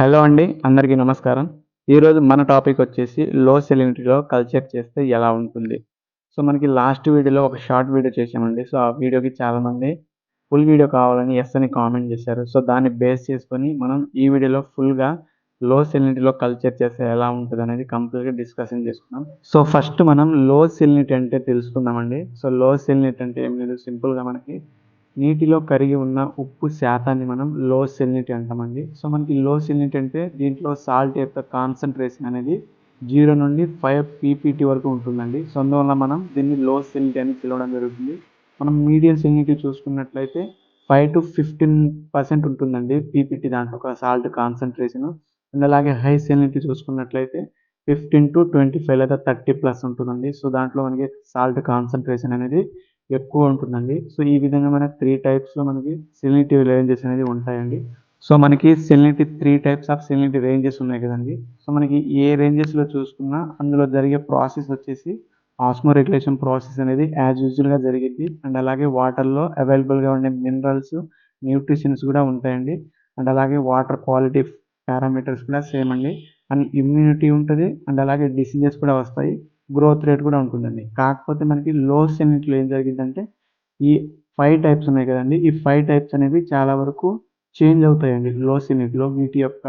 Hello అండి అందరికీ నమస్కారం. ఈరోజు మన టాపిక్ వచ్చేసి లో సెలినిటీలో కల్చర్ చేస్తే ఎలా ఉంటుంది? సో మనకి లాస్ట్ వీడియోలో ఒక షార్ట్ వీడియో చేసామండి సో ఆ వీడియోకి చాలామంది ఫుల్ వీడియో కావాలని ఎస్ అని కామెంట్ చేశారు. సో దాన్ని బేస్ చేసుకొని మనం ఈ వీడియోలో ఫుల్గా లో సెలినిటీలో కల్చర్ చేస్తే ఎలా ఉంటుంది అనేది కంప్లీట్గా డిస్కషన్ చేసుకున్నాం. సో ఫస్ట్ మనం లో సెలినిటీ అంటే తెలుసుకుందామండి. సో లో సెలినిటీ అంటే ఏం లేదు. సింపుల్గా మనకి నీటిలో కరిగి ఉన్న ఉప్పు శాతాన్ని మనం లో సెలినిటీ అంటామండి సో మనకి లో సెలినిటీ అంటే దీంట్లో సాల్ట్ యొక్క కాన్సన్ట్రేషన్ అనేది జీరో నుండి ఫైవ్ పీపీటీ వరకు ఉంటుందండి. సో అందువల్ల మనం దీన్ని లో సెలినిటీ అని పిలవడం జరుగుతుంది. మనం మీడియం సెలినిటీ చూసుకున్నట్లయితే ఫైవ్ టు ఫిఫ్టీన్ పర్సెంట్ ఉంటుందండి పీపీటీ దాంట్లో ఒక సాల్ట్ కాన్సన్ట్రేషన్ అండ్ అలాగే హై సెలినిటీ చూసుకున్నట్లయితే ఫిఫ్టీన్ టు ట్వంటీ ఫైవ్ లేదా థర్టీ ప్లస్ ఉంటుందండి. సో దాంట్లో మనకి సాల్ట్ కాన్సన్ట్రేషన్ అనేది ఎక్కువ ఉంటుందండి. సో ఈ విధంగా మనకి త్రీ టైప్స్లో మనకి సెలినిటీ రేంజెస్ అనేది ఉంటాయండి. సో మనకి salinity three types of salinity ranges ఉన్నాయి కదండి. సో మనకి ఏ రేంజెస్లో చూసుకున్నా అందులో జరిగే ప్రాసెస్ వచ్చేసి ఆస్మో రెగ్యులేషన్ ప్రాసెస్ అనేది యాజ్ యూజువల్గా జరిగింది అండ్ అలాగే వాటర్లో అవైలబుల్గా ఉండే మినరల్స్ న్యూట్రిషన్స్ కూడా ఉంటాయండి. అండ్ అలాగే వాటర్ క్వాలిటీ పారామీటర్స్ కూడా సేమ్ అండి. అండ్ ఇమ్యూనిటీ ఉంటుంది. అండ్ అలాగే డిసీజెస్ కూడా వస్తాయి. గ్రోత్ రేట్ కూడా ఉంటుందండి. కాకపోతే మనకి లో సెనిట్లో ఏం జరిగిందంటే ఈ ఫైవ్ టైప్స్ ఉన్నాయి కదండి. ఈ ఫైవ్ టైప్స్ అనేవి చాలా వరకు చేంజ్ అవుతాయండి. లో సెనిట్లో వీటి యొక్క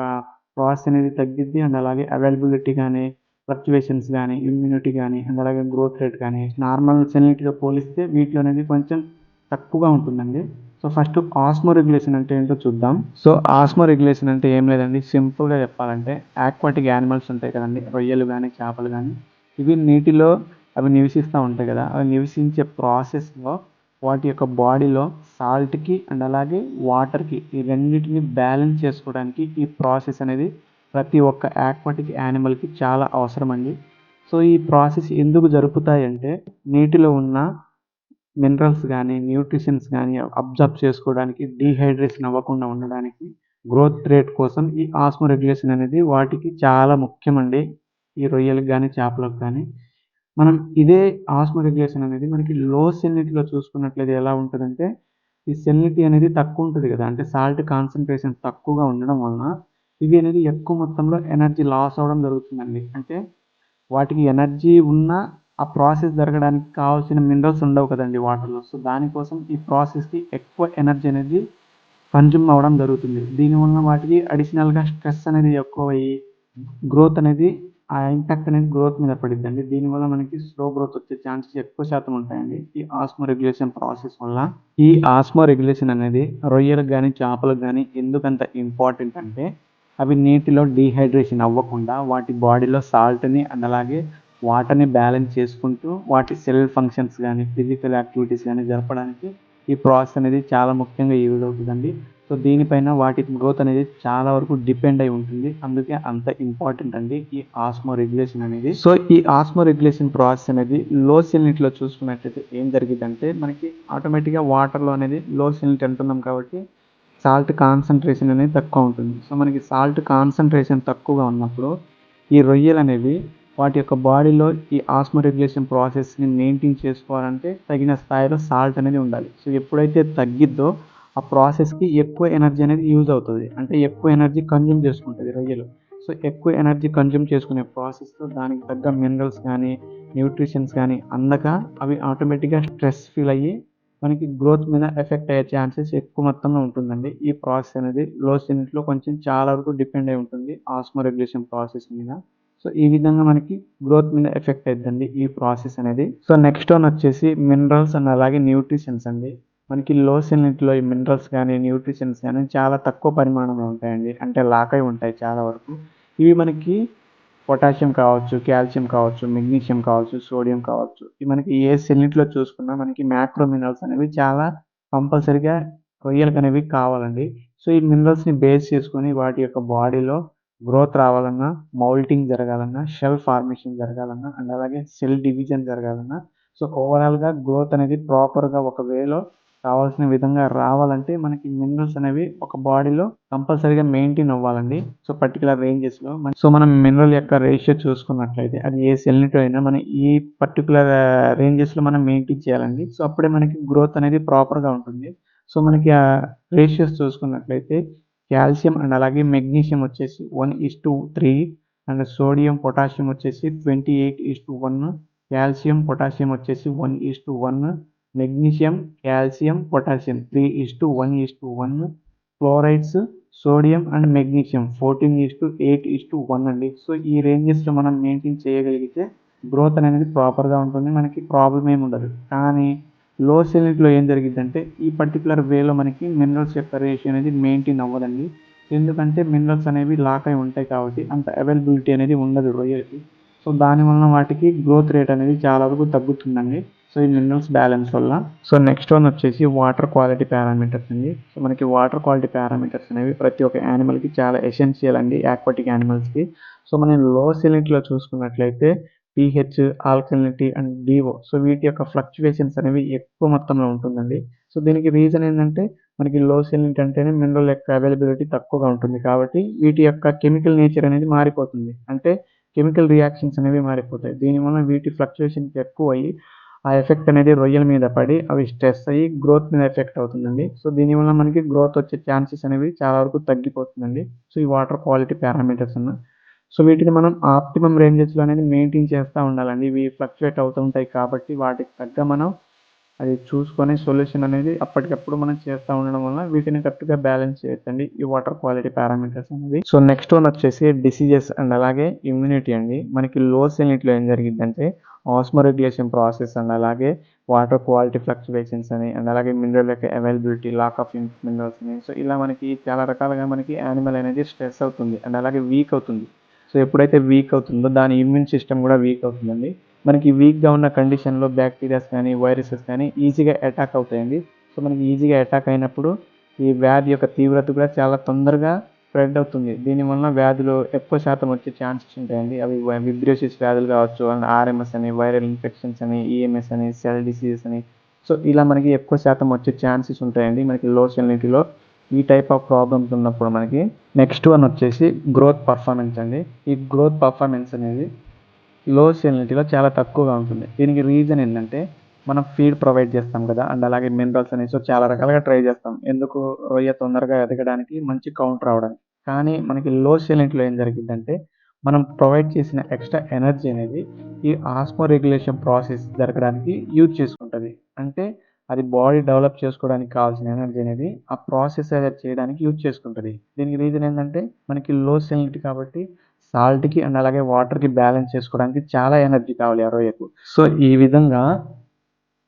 ప్రాసెస్ అనేది తగ్గిద్ది అండ్ అలాగే అవైలబిలిటీ కానీ ఫ్లక్చువేషన్స్ కానీ ఇమ్యూనిటీ కానీ అండ్ అలాగే గ్రోత్ రేట్ కానీ నార్మల్ సెనిటీతో పోలిస్తే వీటిలో అనేది కొంచెం తక్కువగా ఉంటుందండి. సో ఫస్ట్ ఆస్మో రెగ్యులేషన్ అంటే ఏంటో చూద్దాం. సో ఆస్మో రెగ్యులేషన్ అంటే ఏం లేదండి. సింపుల్గా చెప్పాలంటే ఆక్వాటిక్ యానిమల్స్ ఉంటాయి కదండి. రొయ్యలు కానీ చేపలు కానీ ఇవి నీటిలో అవి నివసిస్తూ ఉంటాయి కదా అవి నివసించే ప్రాసెస్లో వాటి యొక్క బాడీలో సాల్ట్కి అండ్ అలాగే వాటర్కి ఈ రెండింటిని బ్యాలెన్స్ చేసుకోవడానికి ఈ ప్రాసెస్ అనేది ప్రతి ఒక్క ఆక్వాటిక్ యానిమల్కి చాలా అవసరం అండి. సో ఈ ప్రాసెస్ ఎందుకు జరుపుతాయి అంటే నీటిలో ఉన్న మినరల్స్ కానీ న్యూట్రిషన్స్ కానీ అబ్జర్వ్ చేసుకోవడానికి డీహైడ్రేషన్ అవ్వకుండా ఉండడానికి గ్రోత్ రేట్ కోసం ఈ ఆస్మో రెగ్యులేషన్ అనేది వాటికి చాలా ముఖ్యమండి ఈ రొయ్యలకు కానీ చేపలకు కానీ మనం ఇదే ఆస్మో రెగ్యులేషన్ అనేది మనకి లో సెల్నిటీలో చూసుకున్నట్లయితే ఎలా ఉంటుందంటే ఈ సెల్నిటీ అనేది తక్కువ ఉంటుంది కదా. అంటే సాల్ట్ కాన్సన్ట్రేషన్ తక్కువగా ఉండడం వలన ఇవి అనేది ఎక్కువ మొత్తంలో ఎనర్జీ లాస్ అవ్వడం జరుగుతుందండి. అంటే వాటికి ఎనర్జీ ఉన్న ఆ ప్రాసెస్ జరగడానికి కావాల్సిన మినరల్స్ ఉండవు కదండి వాటర్లో. సో దానికోసం ఈ ప్రాసెస్కి ఎక్కువ ఎనర్జీ అనేది కన్జ్యూమ్ అవ్వడం జరుగుతుంది. దీనివల్ల వాటికి అడిషనల్గా స్ట్రెస్ అనేది ఎక్కువ అయ్యి గ్రోత్ అనేది ఆ ఇంపాక్ట్ అనేది గ్రోత్ మీద పడిద్దండి. దీనివల్ల మనకి స్లో గ్రోత్ వచ్చే ఛాన్సెస్ ఎక్కువ శాతం ఉంటాయండి. ఈ ఆస్మో రెగ్యులేషన్ ప్రాసెస్ వల్ల ఈ ఆస్మో రెగ్యులేషన్ అనేది రొయ్యలకు కానీ చేపలకు కానీ ఎందుకంత ఇంపార్టెంట్ అంటే అవి నీటిలో డీహైడ్రేషన్ అవ్వకుండా వాటి బాడీలో సాల్ట్ని అండ్ అలాగే వాటర్ని బ్యాలెన్స్ చేసుకుంటూ వాటి సెల్ ఫంక్షన్స్ కానీ ఫిజికల్ యాక్టివిటీస్ కానీ జరపడానికి ఈ ప్రాసెస్ అనేది చాలా ముఖ్యంగా యూజ్ అవుతుందండి. సో దీనిపైన వాటి గ్రోత్ అనేది చాలా వరకు డిపెండ్ అయి ఉంటుంది. అందుకే అంత ఇంపార్టెంట్ అండి ఈ ఆస్మో రెగ్యులేషన్ అనేది. సో ఈ ఆస్మో రెగ్యులేషన్ ప్రాసెస్ అనేది లో సెలినిటీలో చూసుకున్నట్లయితే ఏం జరిగిందంటే మనకి ఆటోమేటిక్గా వాటర్లో అనేది లో సెలినిటీ అంటున్నాం కాబట్టి సాల్ట్ కాన్సన్ట్రేషన్ అనేది తక్కువ ఉంటుంది. సో మనకి సాల్ట్ కాన్సన్ట్రేషన్ తక్కువగా ఉన్నప్పుడు ఈ రొయ్యలు అనేవి వాటి యొక్క బాడీలో ఈ ఆస్మో రెగ్యులేషన్ ప్రాసెస్ని మెయింటైన్ చేసుకోవాలంటే తగిన స్థాయిలో సాల్ట్ అనేది ఉండాలి. సో ఎప్పుడైతే తగ్గిద్దో ఆ ప్రాసెస్కి ఎక్కువ ఎనర్జీ అనేది యూజ్ అవుతుంది. అంటే ఎక్కువ ఎనర్జీ కన్జ్యూమ్ చేసుకుంటుంది రొయ్యలు. సో ఎక్కువ ఎనర్జీ కన్జ్యూమ్ చేసుకునే ప్రాసెస్లో దానికి తగ్గ మినరల్స్ కానీ న్యూట్రిషన్స్ కానీ అందక అవి ఆటోమేటిక్గా స్ట్రెస్ ఫీల్ అయ్యి మనకి గ్రోత్ మీద ఎఫెక్ట్ అయ్యే ఛాన్సెస్ ఎక్కువ మొత్తంలో ఉంటుందండి. ఈ ప్రాసెస్ అనేది లో సినిట్లో కొంచెం చాలా వరకు డిపెండ్ అయి ఉంటుంది ఆస్మో రెగ్యులేషన్ ప్రాసెస్ మీద. సో ఈ విధంగా మనకి గ్రోత్ మీద ఎఫెక్ట్ అవుతుందండి ఈ ప్రాసెస్ అనేది. సో నెక్స్ట్ వన్ వచ్చేసి మినరల్స్ అండ్ అలాగే న్యూట్రిషన్స్ అండి. మనకి లో సెలినిటీలో ఈ మినరల్స్ కానీ న్యూట్రిషన్స్ కానీ చాలా తక్కువ పరిమాణంలో ఉంటాయండి. అంటే లాక్ అయి ఉంటాయి చాలా వరకు. ఇవి మనకి పొటాషియం కావచ్చు కాల్షియం కావచ్చు మెగ్నీషియం కావచ్చు సోడియం కావచ్చు. ఇవి మనకి ఏ సెలినిటీలో చూసుకున్నా మనకి మ్యాక్రో మినరల్స్ అనేవి చాలా కంపల్సరిగా రొయ్యలకు అనేవి కావాలండి. సో ఈ మినరల్స్ని బేస్ చేసుకొని వాటి యొక్క బాడీలో గ్రోత్ రావాలన్నా మౌల్టింగ్ జరగాలన్నా షెల్ ఫార్మేషన్ జరగాలన్నా అండ్ అలాగే సెల్ డివిజన్ జరగాలన్నా. సో ఓవరాల్గా గ్రోత్ అనేది ప్రాపర్గా ఒక వేలో కావాల్సిన విధంగా రావాలంటే మనకి మినరల్స్ అనేవి ఒక బాడీలో కంపల్సరీగా మెయింటైన్ అవ్వాలండి. సో పర్టికులర్ రేంజెస్లో సో మనం మినరల్ యొక్క రేషియో చూసుకున్నట్లయితే అది ఏ సెల్నిటో అయినా uh, మనం ఈ పర్టికులర్ రేంజెస్లో మనం మెయింటైన్ చేయాలండి. సో అప్పుడే మనకి గ్రోత్ అనేది ప్రాపర్గా ఉంటుంది. సో మనకి ఆ రేషియోస్ చూసుకున్నట్లయితే కాల్షియం అండ్ అలాగే మెగ్నీషియం వచ్చేసి one is to three and sodium potassium వచ్చేసి twenty eight is to one calcium potassium వచ్చేసి one is to one magnesium calcium potassium. Three is to one is to one. Chlorides sodium and magnesium. Fourteen is to eight is to one అండి. So ఈ రేంజెస్లో మనం maintain చేయగలిగితే growth అనేది ప్రాపర్గా ఉంటుంది. మనకి ప్రాబ్లం ఏమి ఉండదు. కానీ లో సెలిట్లో ఏం జరిగిద్దంటే ఈ పర్టికులర్ వేలో మనకి మినరల్స్ యొక్క రేషియో అనేది మెయింటైన్ అవ్వదండి. ఎందుకంటే మినరల్స్ అనేవి లాక్ అయి ఉంటాయి కాబట్టి అంత అవైలబిలిటీ అనేది ఉండదు రొయ్యలకి. సో దానివల్ల వాటికి గ్రోత్ రేట్ అనేది చాలా వరకు తగ్గుతుందండి. సో ఈ మినరల్స్ బ్యాలెన్స్ వల్ల సో నెక్స్ట్ వన్ వచ్చేసి వాటర్ క్వాలిటీ పారామీటర్స్ అండి. సో మనకి వాటర్ క్వాలిటీ పారామీటర్స్ అనేవి ప్రతి ఒక్క యానిమల్కి చాలా ఎసెన్షియల్ అండి యాక్వాటిక్ యానిమల్స్కి సో మనం లో సెలినిటీలో చూసుకున్నట్లయితే pH alkalinity and DO so వీటి యొక్క ఫ్లక్చువేషన్స్ అనేవి ఎక్కువ మొత్తంలో ఉంటుందండి. సో దీనికి రీజన్ ఏంటంటే మనకి లో సెలినిటీ అంటేనే మినరల్ యొక్క అవైలబిలిటీ తక్కువగా ఉంటుంది కాబట్టి వీటి యొక్క కెమికల్ నేచర్ అనేది మారిపోతుంది. అంటే కెమికల్ రియాక్షన్స్ అనేవి మారిపోతాయి. దీనివల్ల వీటి ఫ్లక్చుయేషన్స్ ఎక్కువ అయ్యి ఆ ఎఫెక్ట్ అనేది రొయ్యల మీద పడి అవి స్ట్రెస్ అయ్యి గ్రోత్ మీద ఎఫెక్ట్ అవుతుందండి. సో దీనివల్ల మనకి గ్రోత్ వచ్చే ఛాన్సెస్ అనేవి చాలా వరకు తగ్గిపోతుందండి. సో ఈ వాటర్ క్వాలిటీ పారామీటర్స్ అన్న. సో వీటిని మనం ఆప్టిమం రేంజెస్లో అనేది మెయింటైన్ చేస్తూ ఉండాలండి. ఇవి ఫ్లక్చువేట్ అవుతూ ఉంటాయి కాబట్టి వాటికి తగ్గ మనం అది చూసుకొని సొల్యూషన్ అనేది అప్పటికప్పుడు మనం చేస్తూ ఉండడం వల్ల వీటిని కరెక్ట్గా బ్యాలెన్స్ చేయొచ్చండి ఈ వాటర్ క్వాలిటీ పారామీటర్స్ అనేది సో నెక్స్ట్ వన్ వచ్చేసి డిసీజెస్ అండ్ అలాగే ఇమ్యూనిటీ అండి. మనకి లో సెలినిటీలో ఏం జరిగిందంటే ఆస్మోరెగ్యులేషన్ ప్రాసెస్ అండ్ అలాగే వాటర్ క్వాలిటీ ఫ్లక్చువేషన్స్ అని అండ్ అలాగే మినరల్ యొక్క అవైలబిలిటీ లాక్ ఆఫ్ మినరల్స్ అని. సో ఇలా మనకి చాలా రకాలుగా మనకి యానిమల్ అనేది స్ట్రెస్ అవుతుంది అండ్ అలాగే వీక్ అవుతుంది. సో ఎప్పుడైతే వీక్ అవుతుందో దాని ఇమ్యూన్ సిస్టమ్ కూడా వీక్ అవుతుందండి. మనకి వీక్గా ఉన్న కండిషన్లో బ్యాక్టీరియాస్ కానీ వైరసెస్ కానీ ఈజీగా అటాక్ అవుతాయండి. సో మనకి ఈజీగా అటాక్ అయినప్పుడు ఈ వ్యాధి యొక్క తీవ్రత కూడా చాలా తొందరగా స్ప్రెడ్ అవుతుంది. దీనివల్ల వ్యాధులు ఎక్కువ శాతం వచ్చే ఛాన్సెస్ ఉంటాయండి. అవి విబ్రియోసిస్ వ్యాధులు కావచ్చు అండ్ ఆర్ఎంఎస్ అని వైరల్ ఇన్ఫెక్షన్స్ అని ఈఎంఎస్ అని సెల్ డిసీజెస్ అని. సో ఇలా మనకి ఎక్కువ శాతం వచ్చే ఛాన్సెస్ ఉంటాయండి. మనకి లో సెలినిటీలో ఈ టైప్ ఆఫ్ ప్రాబ్లమ్స్ ఉన్నప్పుడు మనకి నెక్స్ట్ వన్ వచ్చేసి గ్రోత్ పర్ఫార్మెన్స్ అండి. ఈ గ్రోత్ పర్ఫార్మెన్స్ అనేది లో సెలినిటీలో చాలా తక్కువగా ఉంటుంది. దీనికి రీజన్ ఏంటంటే మనం ఫీడ్ ప్రొవైడ్ చేస్తాం కదా అండ్ అలాగే మినరల్స్ అనేసి సో చాలా రకాలుగా ట్రై చేస్తాం. ఎందుకు రొయ్య తొందరగా ఎదగడానికి మంచి కౌంట్ రావడానికి కానీ మనకి లో సెలెంట్లో ఏం జరిగిందంటే మనం ప్రొవైడ్ చేసిన ఎక్స్ట్రా ఎనర్జీ అనేది ఈ ఆస్మో రెగ్యులేషన్ ప్రాసెస్ జరగడానికి యూజ్ చేసుకుంటుంది. అంటే అది బాడీ డెవలప్ చేసుకోవడానికి కావాల్సిన ఎనర్జీ అనేది ఆ ప్రాసెస్ చేయడానికి యూజ్ చేసుకుంటుంది. దీనికి రీజన్ ఏంటంటే మనకి లో సెలెంట్ కాబట్టి సాల్ట్కి అండ్ అలాగే వాటర్కి బ్యాలెన్స్ చేసుకోవడానికి చాలా ఎనర్జీ కావాలి ఆ రోజుకు సో ఈ విధంగా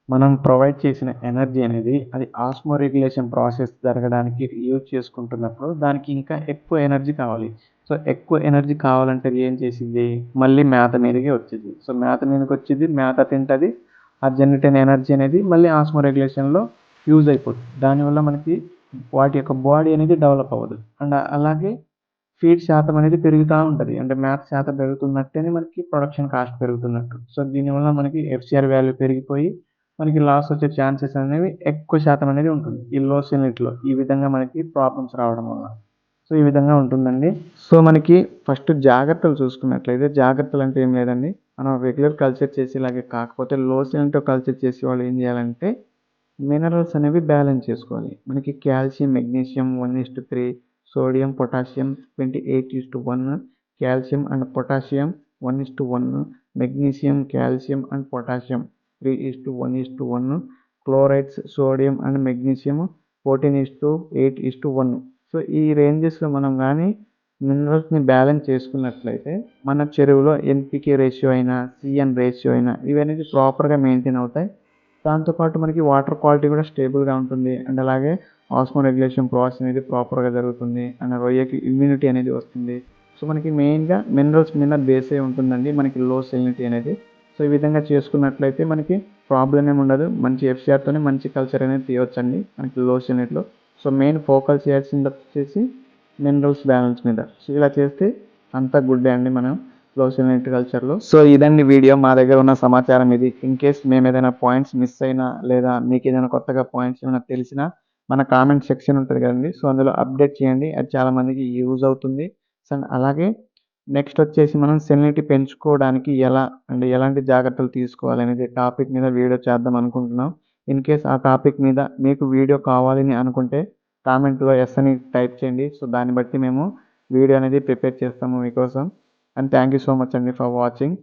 మనం ప్రొవైడ్ చేసిన ఎనర్జీ అనేది అది ఆస్మో రెగ్యులేషన్ ప్రాసెస్ జరగడానికి యూజ్ చేసుకుంటున్నప్పుడు దానికి ఇంకా ఎక్కువ ఎనర్జీ కావాలి. సో ఎక్కువ ఎనర్జీ కావాలంటే అది ఏం చేసింది? మళ్ళీ మేత మీదకి వచ్చింది. సో మేత మీదకి వచ్చింది మేత తింటుంది ఆ జనరేట్ అయిన ఎనర్జీ అనేది మళ్ళీ ఆస్మో రెగ్యులేషన్లో యూజ్ అయిపోతుంది. దానివల్ల మనకి వాటి యొక్క బాడీ అనేది డెవలప్ అవ్వదు. అండ్ అలాగే ఫీడ్ శాతం అనేది పెరుగుతూ ఉంటుంది. అంటే మ్యాథ్ శాతం పెరుగుతున్నట్టేనే మనకి ప్రొడక్షన్ కాస్ట్ పెరుగుతున్నట్టు. సో దీనివల్ల మనకి ఎఫ్సిఆర్ వాల్యూ పెరిగిపోయి మనకి లాస్ వచ్చే ఛాన్సెస్ అనేవి ఎక్కువ శాతం అనేది ఉంటుంది. ఈ లో సెలినిటీలో ఈ విధంగా మనకి ప్రాబ్లమ్స్ రావడం వల్ల. సో ఈ విధంగా ఉంటుందండి. సో మనకి ఫస్ట్ జాగ్రత్తలు చూసుకున్నట్లయితే జాగ్రత్తలు అంటే ఏం లేదండి. మనం రెగ్యులర్ కల్చర్ చేసేలాగే కాకపోతే లో సెలినిటీలో కల్చర్ చేసే వాళ్ళు ఏం చేయాలంటే మినరల్స్ అనేవి బ్యాలెన్స్ చేసుకోవాలి. మనకి calcium magnesium one is to three sodium potassium twenty eight is to one calcium and potassium one is to one magnesium calcium and potassium three is to one is to one chlorides sodium and magnesium fourteen is to eight is to one. So ఈ రేంజెస్లో మనం కానీ మినరల్స్ని balance చేసుకున్నట్లయితే మన చెరువులో NPK ratio అయినా CN ratio అయినా ఇవన్నీ ప్రాపర్గా మెయింటైన్ అవుతాయి. దాంతోపాటు మనకి వాటర్ క్వాలిటీ కూడా స్టేబుల్గా ఉంటుంది. అండ్ అలాగే ఆస్మో రెగ్యులేషన్ ప్రాసెస్ అనేది ప్రాపర్గా జరుగుతుంది. అండ్ రొయ్యకి ఇమ్యూనిటీ అనేది వస్తుంది. సో మనకి మెయిన్గా మినరల్స్ మీద బేస్ అయి ఉంటుందండి. మనకి లో సెలినిటీ అనేది సో ఈ విధంగా చేసుకున్నట్లయితే మనకి ప్రాబ్లం ఏమి ఉండదు. మంచి ఎఫ్సిఆర్తోనే మంచి కల్చర్ అనేది తీయవచ్చండి మనకి లో. సెలినిటీలో సో మెయిన్ ఫోకస్ చేయాల్సింది వచ్చేసి మినరల్స్ బ్యాలెన్స్ మీద. సో ఇలా చేస్తే అంతా గుడ్డే అండి మనం లో సెలినిటీ కల్చర్లో సో ఇదండి వీడియో మా దగ్గర ఉన్న సమాచారం ఇది. ఇన్ కేస్ మేము ఏదైనా పాయింట్స్ మిస్ అయినా లేదా మీకు ఏదైనా కొత్తగా పాయింట్స్ ఏమైనా తెలిసినా మన కామెంట్ సెక్షన్ ఉంటుంది కదండి. సో అందులో అప్డేట్ చేయండి. అది చాలామందికి యూజ్ అవుతుంది. సో అలాగే నెక్స్ట్ వచ్చేసి మనం సెలినిటీ పెంచుకోవడానికి ఎలా అండ్ ఎలాంటి జాగ్రత్తలు తీసుకోవాలి అనేది టాపిక్ మీద వీడియో చేద్దాం అనుకుంటున్నాం. ఇన్ కేస్ ఆ టాపిక్ మీద మీకు వీడియో కావాలని అనుకుంటే కామెంట్లో ఎస్ అని టైప్ చేయండి. సో దాన్ని బట్టి మేము వీడియో అనేది ప్రిపేర్ చేస్తాము మీకోసం. And thank you so much అండి ఫర్ వాచింగ్.